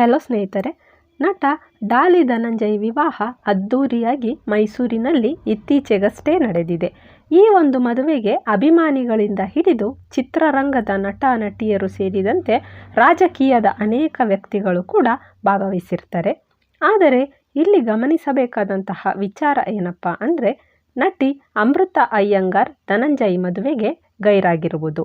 Hello ಸ್ನೇಹಿತರೆ, ನಟ ಡಾಲಿ ಧನಂಜಯ್ ವಿವಾಹ ಅದ್ಧೂರಿಯಾಗಿ ಮೈಸೂರಿನಲ್ಲಿ ಇತ್ತೀಚೆಗಷ್ಟೇ ನಡೆದಿದೆ. ಈ ಒಂದು ಮದುವೆಗೆ ಅಭಿಮಾನಿಗಳಿಂದ ಹಿಡಿದು ಚಿತ್ರರಂಗದ ನಟ ನಟಿಯರು ಸೇರಿದಂತೆ ರಾಜಕೀಯದ ಅನೇಕ ವ್ಯಕ್ತಿಗಳು ಕೂಡ ಭಾಗವಹಿಸಿರ್ತಾರೆ. ಆದರೆ ಇಲ್ಲಿ ಗಮನಿಸಬೇಕಾದಂತಹ ವಿಚಾರ ಏನಪ್ಪ ಅಂದರೆ, ನಟಿ ಅಮೃತ ಅಯ್ಯಂಗಾರ್ ಧನಂಜಯ್ ಮದುವೆಗೆ ಗೈರಾಗಿರುವುದು.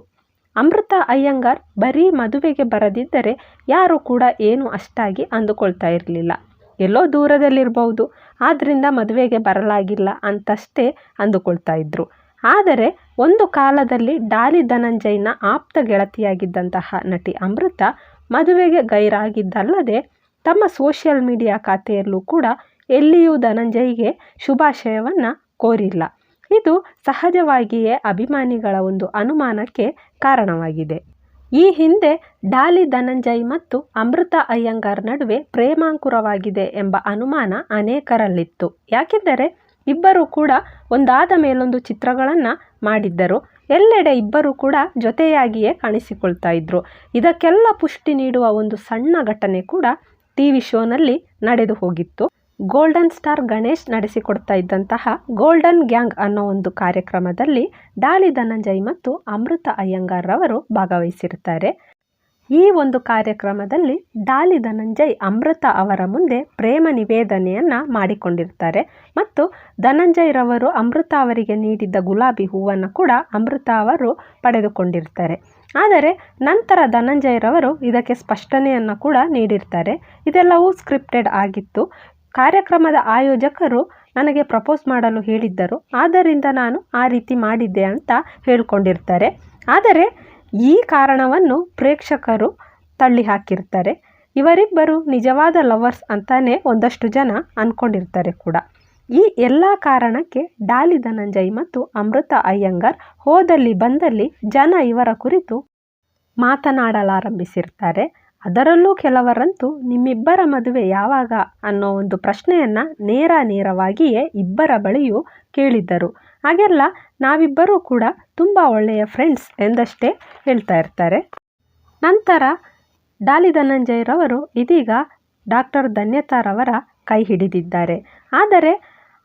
ಅಮೃತ ಅಯ್ಯಂಗಾರ್ ಬರೀ ಮದುವೆಗೆ ಬರದಿದ್ದರೆ ಯಾರು ಕೂಡ ಏನು ಅಷ್ಟಾಗಿ ಅಂದುಕೊಳ್ತಾ ಇರಲಿಲ್ಲ. ಎಲ್ಲೋ ದೂರದಲ್ಲಿರಬಹುದು. ಆದ್ದರಿಂದ ಮದುವೆಗೆ ಬರಲಾಗಿಲ್ಲ ಅಂತಷ್ಟೇ ಅಂದುಕೊಳ್ತಾ ಇದ್ರು. ಆದರೆ ಒಂದು ಕಾಲದಲ್ಲಿ ಡಾಲಿ ಧನಂಜಯ್ನ ಆಪ್ತ ಗೆಳತಿಯಾಗಿದ್ದಂತಹ ನಟಿ ಅಮೃತ ಮದುವೆಗೆ ಗೈರಾಗಿದ್ದಲ್ಲದೆ ತಮ್ಮ ಸೋಷಿಯಲ್ ಮೀಡಿಯಾ ಖಾತೆಯಲ್ಲೂ ಕೂಡ ಎಲ್ಲಿಯೂ ಧನಂಜಯ್ಗೆ ಶುಭಾಶಯವನ್ನು ಕೋರಿಲ್ಲ. ಇದು ಸಹಜವಾಗಿಯೇ ಅಭಿಮಾನಿಗಳ ಒಂದು ಅನುಮಾನಕ್ಕೆ ಕಾರಣವಾಗಿದೆ. ಈ ಹಿಂದೆ ಡಾಲಿ ಧನಂಜಯ್ ಮತ್ತು ಅಮೃತ ಅಯ್ಯಂಗಾರ್ ನಡುವೆ ಪ್ರೇಮಾಂಕುರವಾಗಿದೆ ಎಂಬ ಅನುಮಾನ ಅನೇಕರಲ್ಲಿತ್ತು. ಯಾಕೆಂದರೆ ಇಬ್ಬರು ಕೂಡ ಒಂದಾದ ಮೇಲೊಂದು ಚಿತ್ರಗಳನ್ನು ಮಾಡಿದ್ದರು. ಎಲ್ಲೆಡೆ ಇಬ್ಬರು ಕೂಡ ಜೊತೆಯಾಗಿಯೇ ಕಾಣಿಸಿಕೊಳ್ತಾ ಇದ್ರು. ಇದಕ್ಕೆಲ್ಲ ಪುಷ್ಟಿ ನೀಡುವ ಒಂದು ಸಣ್ಣ ಘಟನೆ ಕೂಡ ಟಿ ವಿ ಶೋನಲ್ಲಿ ನಡೆದು ಹೋಗಿತ್ತು. ಗೋಲ್ಡನ್ ಸ್ಟಾರ್ ಗಣೇಶ್ ನಡೆಸಿಕೊಡ್ತಾ ಇದ್ದಂತಹ ಗೋಲ್ಡನ್ ಗ್ಯಾಂಗ್ ಅನ್ನೋ ಒಂದು ಕಾರ್ಯಕ್ರಮದಲ್ಲಿ ಡಾಲಿ ಧನಂಜಯ್ ಮತ್ತು ಅಮೃತ ಅಯ್ಯಂಗಾರ್ ರವರು ಭಾಗವಹಿಸಿರ್ತಾರೆ ಈ ಒಂದು ಕಾರ್ಯಕ್ರಮದಲ್ಲಿ ಡಾಲಿ ಧನಂಜಯ್ ಅಮೃತ ಅವರ ಮುಂದೆ ಪ್ರೇಮ ನಿವೇದನೆಯನ್ನು ಮಾಡಿಕೊಂಡಿರ್ತಾರೆ ಮತ್ತು ಧನಂಜಯ್ ರವರು ಅಮೃತ ಅವರಿಗೆ ನೀಡಿದ್ದ ಗುಲಾಬಿ ಹೂವನ್ನು ಕೂಡ ಅಮೃತ ಅವರು ಪಡೆದುಕೊಂಡಿರ್ತಾರೆ. ಆದರೆ ನಂತರ ಧನಂಜಯ್ ರವರು ಇದಕ್ಕೆ ಸ್ಪಷ್ಟನೆಯನ್ನು ಕೂಡ ನೀಡಿರ್ತಾರೆ. ಇದೆಲ್ಲವೂ ಸ್ಕ್ರಿಪ್ಟೆಡ್ ಆಗಿತ್ತು. ಕಾರ್ಯಕ್ರಮದ ಆಯೋಜಕರು ನನಗೆ ಪ್ರಪೋಸ್ ಮಾಡಲು ಹೇಳಿದ್ದರು. ಆದ್ದರಿಂದ ನಾನು ಆ ರೀತಿ ಮಾಡಿದ್ದೆ ಅಂತ ಹೇಳಿಕೊಂಡಿರ್ತಾರೆ. ಆದರೆ ಈ ಕಾರಣವನ್ನು ಪ್ರೇಕ್ಷಕರು ತಳ್ಳಿ ಹಾಕಿರ್ತಾರೆ ಇವರಿಬ್ಬರು ನಿಜವಾದ ಲವರ್ಸ್ ಅಂತಾನೆ ಒಂದಷ್ಟು ಜನ ಅಂದ್ಕೊಂಡಿರ್ತಾರೆ ಕೂಡ. ಈ ಎಲ್ಲ ಕಾರಣಕ್ಕೆ ಡಾಲಿ ಧನಂಜಯ್ ಮತ್ತು ಅಮೃತ ಅಯ್ಯಂಗಾರ್ ಹೋದಲ್ಲಿ ಬಂದಲ್ಲಿ ಜನ ಇವರ ಕುರಿತು ಮಾತನಾಡಲಾರಂಭಿಸಿರ್ತಾರೆ. ಅದರಲ್ಲೂ ಕೆಲವರಂತೂ ನಿಮ್ಮಿಬ್ಬರ ಮದುವೆ ಯಾವಾಗ ಅನ್ನೋ ಒಂದು ಪ್ರಶ್ನೆಯನ್ನು ನೇರ ನೇರವಾಗಿಯೇ ಇಬ್ಬರ ಬಳಿಯೂ ಕೇಳಿದ್ದರು. ಹಾಗೆಲ್ಲ ನಾವಿಬ್ಬರೂ ಕೂಡ ತುಂಬ ಒಳ್ಳೆಯ ಫ್ರೆಂಡ್ಸ್ ಎಂದಷ್ಟೇ ಹೇಳ್ತಾ ಇರ್ತಾರೆ. ನಂತರ ಡಾಲಿ ಧನಂಜಯರವರು ಇದೀಗ ಡಾಕ್ಟರ್ ಧನ್ಯತಾರವರ ಕೈ ಹಿಡಿದಿದ್ದಾರೆ. ಆದರೆ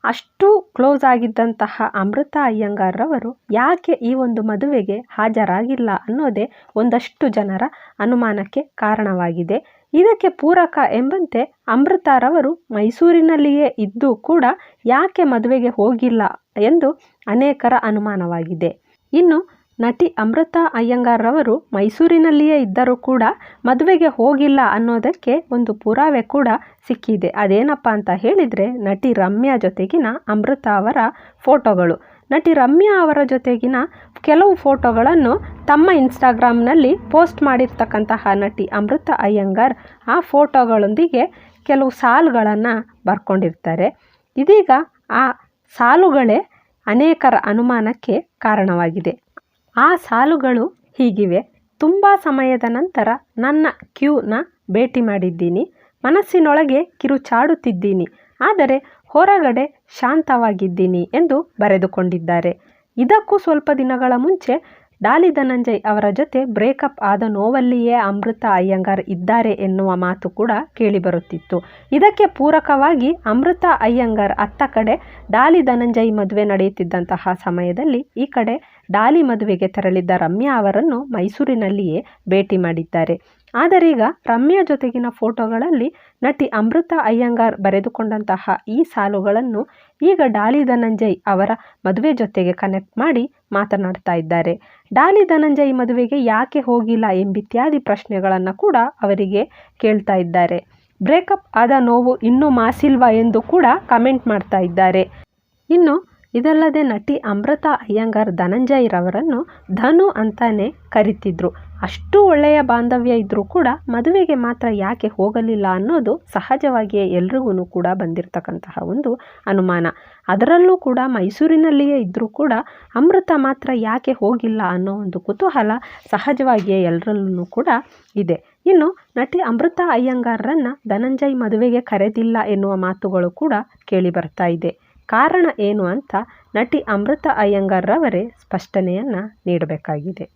ಅಷ್ಟು ಕ್ಲೋಸ್ ಆಗಿದ್ದಂತಹ ಅಮೃತ ಅಯ್ಯಂಗಾರ್ರವರು ಯಾಕೆ ಈ ಒಂದು ಮದುವೆಗೆ ಹಾಜರಾಗಿಲ್ಲ ಅನ್ನೋದೇ ಒಂದಷ್ಟು ಜನರ ಅನುಮಾನಕ್ಕೆ ಕಾರಣವಾಗಿದೆ. ಇದಕ್ಕೆ ಪೂರಕ ಎಂಬಂತೆ ಅಮೃತಾರವರು ಮೈಸೂರಿನಲ್ಲಿಯೇ ಇದ್ದು ಕೂಡ ಯಾಕೆ ಮದುವೆಗೆ ಹೋಗಿಲ್ಲ ಎಂದು ಅನೇಕರ ಅನುಮಾನವಾಗಿದೆ. ಇನ್ನು ನಟಿ ಅಮೃತ ಅಯ್ಯಂಗಾರ್ರವರು ಮೈಸೂರಿನಲ್ಲಿಯೇ ಇದ್ದರೂ ಕೂಡ ಮದುವೆಗೆ ಹೋಗಿಲ್ಲ ಅನ್ನೋದಕ್ಕೆ ಒಂದು ಪುರಾವೆ ಕೂಡ ಸಿಕ್ಕಿದೆ. ಅದೇನಪ್ಪ ಅಂತ ಹೇಳಿದರೆ, ನಟಿ ರಮ್ಯಾ ಜೊತೆಗಿನ ಅಮೃತ ಅವರ ಫೋಟೋಗಳು. ನಟಿ ರಮ್ಯಾ ಅವರ ಜೊತೆಗಿನ ಕೆಲವು ಫೋಟೋಗಳನ್ನು ತಮ್ಮ ಇನ್ಸ್ಟಾಗ್ರಾಮ್ನಲ್ಲಿ ಪೋಸ್ಟ್ ಮಾಡಿರ್ತಕ್ಕಂತಹ ನಟಿ ಅಮೃತ ಅಯ್ಯಂಗಾರ್ ಆ ಫೋಟೋಗಳೊಂದಿಗೆ ಕೆಲವು ಸಾಲುಗಳನ್ನು ಬರ್ಕೊಂಡಿರ್ತಾರೆ. ಇದೀಗ ಆ ಸಾಲುಗಳೇ ಅನೇಕರ ಅನುಮಾನಕ್ಕೆ ಕಾರಣವಾಗಿದೆ. ಆ ಸಾಲುಗಳು ಹೀಗಿವೆ. ತುಂಬ ಸಮಯದ ನಂತರ ನನ್ನ ಕ್ಯೂನ ಭೇಟಿ ಮಾಡಿದ್ದೀನಿ. ಮನಸ್ಸಿನೊಳಗೆ ಕಿರುಚಾಡುತ್ತಿದ್ದೀನಿ ಆದರೆ ಹೊರಗಡೆ ಶಾಂತವಾಗಿದ್ದೀನಿ ಎಂದು ಬರೆದುಕೊಂಡಿದ್ದಾರೆ. ಇದಕ್ಕೂ ಸ್ವಲ್ಪ ದಿನಗಳ ಮುಂಚೆ ಡಾಲಿ ಧನಂಜಯ್ ಅವರ ಜೊತೆ ಬ್ರೇಕಪ್ ಆದ ನೋವಲ್ಲಿಯೇ ಅಮೃತ ಅಯ್ಯಂಗಾರ್ ಇದ್ದಾರೆ ಎನ್ನುವ ಮಾತು ಕೂಡ ಕೇಳಿಬರುತ್ತಿತ್ತು. ಇದಕ್ಕೆ ಪೂರಕವಾಗಿ ಅಮೃತ ಅಯ್ಯಂಗಾರ್ ಅತ್ತ ಕಡೆ ಡಾಲಿ ಧನಂಜಯ್ ಮದುವೆ ನಡೆಯುತ್ತಿದ್ದಂತಹ ಸಮಯದಲ್ಲಿ ಈ ಕಡೆ ಡಾಲಿ ಮದುವೆಗೆ ತೆರಳಿದ್ದ ರಮ್ಯಾ ಅವರನ್ನು ಮೈಸೂರಿನಲ್ಲಿಯೇ ಭೇಟಿ ಮಾಡಿದ್ದಾರೆ. ಆದರೀಗ ರಮ್ಯಾ ಜೊತೆಗಿನ ಫೋಟೋಗಳಲ್ಲಿ ನಟಿ ಅಮೃತ ಅಯ್ಯಂಗಾರ್ ಬರೆದುಕೊಂಡಂತಹ ಈ ಸಾಲುಗಳನ್ನು ಈಗ ಡಾಲಿ ಧನಂಜಯ್ ಅವರ ಮದುವೆ ಜೊತೆಗೆ ಕನೆಕ್ಟ್ ಮಾಡಿ ಮಾತನಾಡ್ತಾ ಇದ್ದಾರೆ. ಡಾಲಿ ಧನಂಜಯ್ ಮದುವೆಗೆ ಯಾಕೆ ಹೋಗಿಲ್ಲ ಎಂಬಿತ್ಯಾದಿ ಪ್ರಶ್ನೆಗಳನ್ನು ಕೂಡ ಅವರಿಗೆ ಕೇಳ್ತಾ ಇದ್ದಾರೆ. ಬ್ರೇಕಪ್ ಆದ ನೋವು ಇನ್ನೂ ಮಾಸಿಲ್ವಾ ಎಂದು ಕೂಡ ಕಮೆಂಟ್ ಮಾಡ್ತಾ ಇದ್ದಾರೆ. ಇನ್ನು ಇದಲ್ಲದೆ ನಟಿ ಅಮೃತ ಅಯ್ಯಂಗಾರ್ ಧನಂಜಯ್ ರವರನ್ನು ಧನು ಅಂತಾನೆ ಕರಿತಿದ್ರು. ಅಷ್ಟು ಒಳ್ಳೆಯ ಬಾಂಧವ್ಯ ಇದ್ದರೂ ಕೂಡ ಮದುವೆಗೆ ಮಾತ್ರ ಯಾಕೆ ಹೋಗಲಿಲ್ಲ ಅನ್ನೋದು ಸಹಜವಾಗಿಯೇ ಎಲ್ರಿಗೂ ಕೂಡ ಬಂದಿರತಕ್ಕಂತಹ ಒಂದು ಅನುಮಾನ. ಅದರಲ್ಲೂ ಕೂಡ ಮೈಸೂರಿನಲ್ಲಿಯೇ ಇದ್ದರೂ ಕೂಡ ಅಮೃತ ಮಾತ್ರ ಯಾಕೆ ಹೋಗಿಲ್ಲ ಅನ್ನೋ ಒಂದು ಕುತೂಹಲ ಸಹಜವಾಗಿಯೇ ಎಲ್ಲರಲ್ಲೂ ಕೂಡ ಇದೆ. ಇನ್ನು ನಟಿ ಅಮೃತ ಅಯ್ಯಂಗಾರ್ರನ್ನು ಧನಂಜಯ್ ಮದುವೆಗೆ ಕರೆದಿಲ್ಲ ಎನ್ನುವ ಮಾತುಗಳು ಕೂಡ ಕೇಳಿ ಬರ್ತಾ ಇದೆ. ಕಾರಣ ಏನು ಅಂತ ನಟಿ ಅಮೃತ ಅಯ್ಯಂಗಾರ್ರವರೇ ಸ್ಪಷ್ಟನೆಯನ್ನು ನೀಡಬೇಕಾಗಿದೆ.